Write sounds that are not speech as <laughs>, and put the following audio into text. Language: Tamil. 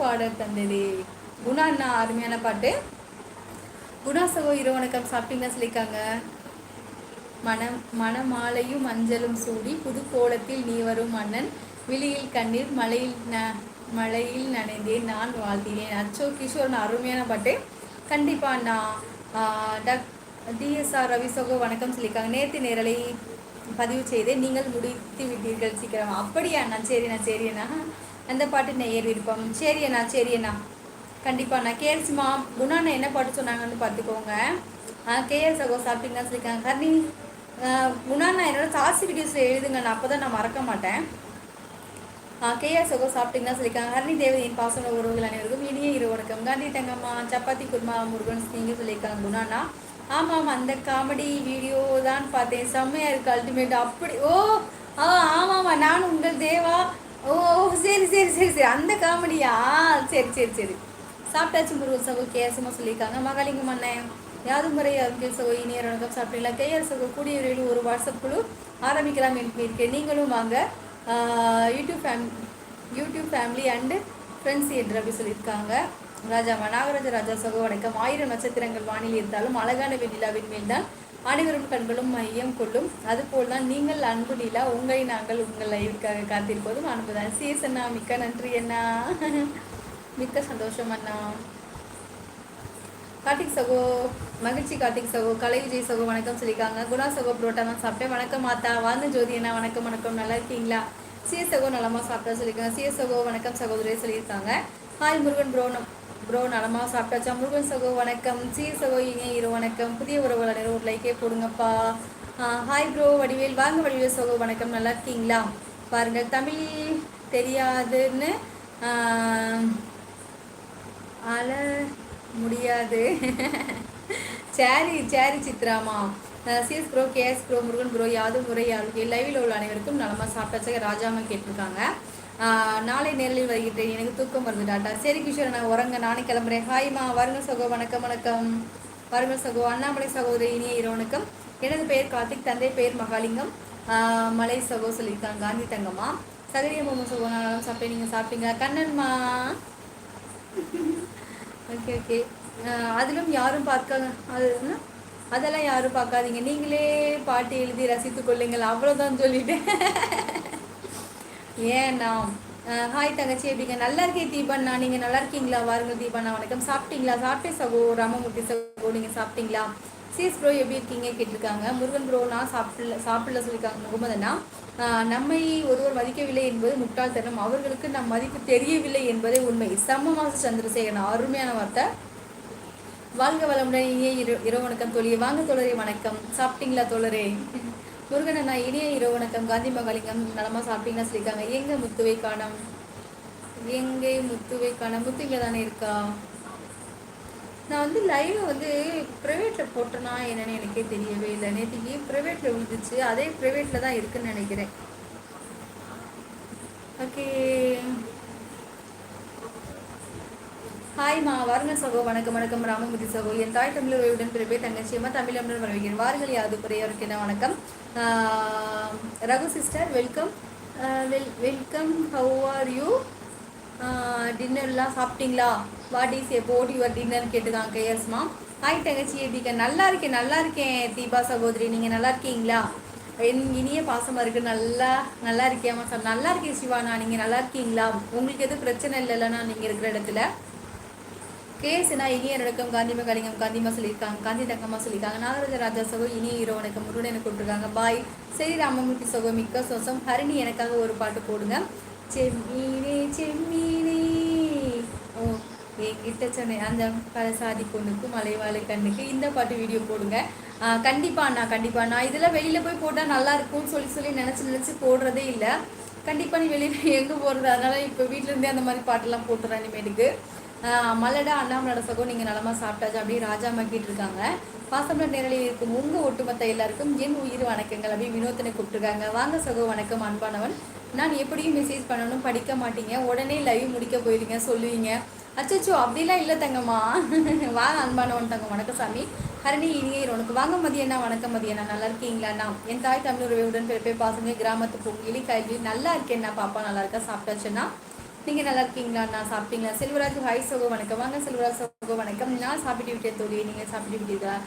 பாடல் தந்தது. குணா அண்ணா அருமையான பாட்டு. குணா சகோ இரவு வணக்கம். சாப்பிட்டீங்கன்னா சொல்லியிருக்காங்க. மனம் மணமாலையும் மஞ்சளும் சூடி புது கோலத்தில் நீ வரும் மன்னன். விழியில் கண்ணீர் மலையில் ந மழையில் நனைந்தேன் நான் வாழ்த்தினேன். அச்சோ கிஷோர் அருமையான பாட்டு. கண்டிப்பா நான் டக் டிஎஸ்ஆர் ரவி சகோ வணக்கம் சொல்லியிருக்காங்க. நேற்று நேரலை பதிவு செய்தேன் நீங்கள் முடித்து விட்டீர்கள் சீக்கிரம். அப்படியா அண்ணா? சரிண்ணா அந்த பாட்டு நேயர் விருப்பம் சரி அண்ணா சரி அண்ணா. கண்டிப்பாக நான் கேஎல்சிமா குணாண்ணா என்ன பாட்டு சொன்னாங்கன்னு பார்த்துக்கோங்க. கேஎல் சகோ சாப்பிட்டீங்கன்னு சொல்லியிருக்காங்க. கர்ணி குணாண்ணா என்னோட சாசி வீடியோஸில் எழுதுங்க. நான் அப்போ தான் நான் மறக்க மாட்டேன். கேஆர் சகோ சாப்பிட்டீங்கன்னா சொல்லியிருக்காங்க. ஹரணி தேவதையின் பாசன உறவுகள் அனைவருக்கும் இனிய இரு வணக்கம். காந்தி தங்கம்மா சப்பாத்தி குருமா முருகன் நீங்கள் சொல்லியிருக்காங்க குணாண்ணா ஆமாம் ஆமாம் அந்த காமெடி வீடியோ தான் பார்த்தேன். செம்மையாக இருக்குது அல்டிமேட் அப்படி ஓ ஆ ஆமாம்மா நான் உங்கள் தேவா. சரி சரி சரி. அந்த காமெடியா? சரி சரி சரி. சாப்பிட்டாச்சு முருகன் சகோ. கேசமாக சொல்லியிருக்காங்க. மகாலிங்கம் அண்ணன் யாது முறை அருகில் சகோ இனியர் வணக்கம் சாப்பிட்டீங்களா கேஆர் சகோ கூடிய விரைவில் ஒரு வாட்ஸ்அப் குழு ஆரம்பிக்கலாம் என்று இருக்கேன் நீங்களும் வாங்க. YouTube fame YouTube family and friends என்று அப்படி சொல்லியிருக்காங்க. ராஜா நாகராஜ ராஜா சகோ வணக்கம். ஆயிரம் நட்சத்திரங்கள் வானில் இருந்தாலும் அழகான வெண்ணிலாவின் மேல் தான் அனைவரும் கண்களும் மையம் கொள்ளும். அதுபோல் தான் நீங்கள் அன்பு நிலா உங்களை நாங்கள் உங்கள் லைவுக்காக காத்திருப்பதும் அன்புதான். சீஸ் அண்ணா மிக்க நன்றி அண்ணா. மிக்க சந்தோஷம் அண்ணா. கார்த்திக் சகோ மகிழ்ச்சி கார்த்திக் சகோ கலை விஜய் சகோ வணக்கம் சொல்லியிருக்காங்க. குணா சகோ புரோட்டா தான் சாப்பிட்டேன். வணக்கம் மாத்தா வாங்க ஜோதி அண்ணா வணக்கம் வணக்கம். நல்லா இருக்கீங்களா? சிஎஸ் சகோ நலமா சாப்பிட்டா சொல்லியிருக்காங்க. சிஎஸ் சகோ வணக்கம் சகோதரே சொல்லியிருக்காங்க. ஹாய் முருகன் ப்ரோ ப்ரோ நலமா சாப்பிட்டாச்சா? முருகன் சகோ வணக்கம். சி சகோ இங்கே இரு வணக்கம். புதிய உறவுகள் ஒரு லைக்கே போடுங்கப்பா ஹாய் ப்ரோ வடிவேல். வாங்க வடிவேல் சகோ வணக்கம். நல்லா இருக்கீங்களா? பாருங்கள் தமிழ் தெரியாதுன்னு அழ முடியாது. சேரி சேரி சித்ராமா. CS bro KS bro Murugan bro யாதும் முறை யாருக்கு லைவில் உள்ள அனைவருக்கும் நலமாக சாப்பிட்டாச்சா? ராஜாமா கேட்டிருக்காங்க. நாளை நேரில் வருகிறேன் எனக்கு தூக்கம் வருது டாட்டா. சரி கிஷோர் நான் உறங்க நானே கிளம்புறேன். ஹாய்மா வருங்க சகோ வணக்கம் வணக்கம். வருங்க சகோ அண்ணாமலை சகோதரி இனிய இரவனுக்கம் எனது பெயர் கார்த்திக் தந்தை பெயர் மகாலிங்கம். மலை சகோ சொல்லியிருக்காங்க காந்தி தங்கம்மா. சகரிய மோமோ சகோ நான் சாப்பிட்டேன் நீங்கள் சாப்பிட்டீங்க கண்ணன்மா ஓகே ஓகே அதிலும் யாரும் பார்க்க அது அதெல்லாம் யாரும் பார்க்காதீங்க. நீங்களே பாட்டு எழுதி ரசித்து கொள்ளுங்கள். அவ்வளோதான் சொல்லிட்டேன். ஏன்னா ஹாய் தங்கச்சி எப்படிங்க நல்லா இருக்கேன் தீபண்ணா. நீங்கள் நல்லா இருக்கீங்களா? வாருங்க தீபண்ணா வணக்கம். சாப்பிட்டீங்களா? சாப்பிட்டே சகோ. ராமமூர்த்தி சகோ நீங்கள் சாப்பிட்டீங்களா? சீஸ் ப்ரோ எப்படி இருக்கீங்க? கேட்டிருக்காங்க. முருகன் ப்ரோ நான் சாப்பிடல சாப்பிடல சொல்லியிருக்காங்க முகமதுனா நம்மை ஒருவர் மதிக்கவில்லை என்பது முட்டாள்தனம் அவர்களுக்கு நம் மதிப்பு தெரியவில்லை என்பதே உண்மை. சம்ம மாச சந்திரசேகரன் அருமையான வார்த்தை. வாழ்க வளமுடன் இனிய இரவு வணக்கம் தோழியை வாங்க தோழரே வணக்கம். சாப்பிட்டீங்களா தோழரே? முருகன் அண்ணா இனிய இரவு வணக்கம். காந்தி மகாலிங்கம் நலமா சாப்பிட்டீங்கன்னா சொல்லியிருக்காங்க. எங்க முத்துவை காணம்? எங்கே முத்துவை காணம்? முத்து இங்கே தானே இருக்கா? நான் வந்து லைவ் வந்து ப்ரைவேட்டில் போட்டேனா என்னன்னு எனக்கே தெரியவே இல்லை. நேற்றுக்கு ப்ரைவேட்டில் விழுந்துச்சு? அதே ப்ரைவேட்டில் தான் இருக்குன்னு நினைக்கிறேன். ஓகே. ஹாய்மா வாருங்க சகோ. வணக்கம் வணக்கம். ராமமூர்த்தி சகோ. என் தாய் தமிழர் உறவுடன் பிறப்பே தங்கச்சியம்மா தமிழம்னு வரவேற்கிறேன் வாருங்கள் யாது குறையவருக்கு என்ன வணக்கம். Raghu sister welcome well welcome how are you டின்னர்லாம் சாப்பிட்டீங்களா? What is about your dinner கேட்டுதான் கேஎஸ்மா ஹாய் தங்கச்சி எப்படிங்க நல்லா இருக்கேன் நல்லா இருக்கேன் தீபா சகோதரி. நீங்கள் நல்லா இருக்கீங்களா? என் இனிய பாசமாக இருக்குது நல்லா நல்லா இருக்கேம்மா சார் நல்லா இருக்கேன் சிவானா. நீங்கள் நல்லா இருக்கீங்களா? உங்களுக்கு எதுவும் பிரச்சனை இல்லைல்லண்ணா நீங்கள் இருக்கிற இடத்துல. கேஎஸ்னா இனிய நடக்கம் காந்தி கலிங்கம் காந்திமா சொல்லியிருக்காங்க. காந்தி தங்கம்மா சொல்லியிருக்காங்க. நாகராஜ ராஜா சகோ இனிய ஹீரோ எனக்கு முருகன் எனக்கு கொடுத்துருக்காங்க பாய். சரி ராமமூர்த்தி சகோ மிக்க சோசம் ஹரிணி எனக்காக ஒரு பாட்டு போடுங்க. செம்மீனே செம்மீனே. ஓ என்கிட்ட சொன்னேன் அந்த பழசாதி பொண்ணுக்கு மலைவாழை கண்ணுக்கு இந்த பாட்டு வீடியோ போடுங்க. கண்டிப்பாக அண்ணா கண்டிப்பாக இதெல்லாம் வெளியில் போய் போட்டால் நல்லா இருக்கும்னு சொல்லி சொல்லி நினச்சி நினச்சி போடுறதே இல்லை. கண்டிப்பாக நீ வெளியில் எங்கே போடுறது அதனால் இப்போ வீட்டிலேருந்தே அந்த மாதிரி பாட்டெல்லாம் போட்டுறேன் இனிமேட்டுக்கு. மலடா அண்ணாமலோட சகோ நீங்கள் நலமாக சாப்பிட்டாச்சு. அப்படியே ராஜா மக்கிட்டு இருக்காங்க. பாசமலர் நேரலில் இருக்கும் உங்கள் ஒட்டுமொத்த எல்லாருக்கும் என் உயிர் வணக்கங்கள். அப்படியே வினோத்தனை கூப்பிட்டுருக்காங்க. வாங்க சகோ வணக்கம் அன்பானவன். நான் எப்படியும் மெசேஜ் பண்ணணும் படிக்க மாட்டீங்க. உடனே லைவ் முடிக்க போயிருங்க சொல்லுவீங்க. அச்சோ அப்படிலாம் இல்லை தங்கம்மா. <laughs> வாங்க அன்பானவன் தங்க வணக்கம் சாமி. ஹரணி இனியர் உனக்கு. வாங்க மதியண்ணா வணக்கம் மதியண்ணா நல்லா இருக்கீங்களாண்ணா என் தாய் தமிழ் உடன் பிறப்பே பாசங்க கிராமத்து பொங்கிலி கல்வி. நல்லா இருக்கேன்னா பாப்பா நல்லா இருக்கா? சாப்பிட்டாச்சுன்னா நீங்கள் நல்லா இருக்கீங்களா? நான் சாப்பிட்டீங்களா? செல்வராஜ் ஹாய் சோகோ வணக்கம். வாங்க செல்வராஜ் சோகோ வணக்கம். நான் சாப்பிட்டு விட்டேன் தோழி நீங்கள் சாப்பிட்டு விட்டீர்களா?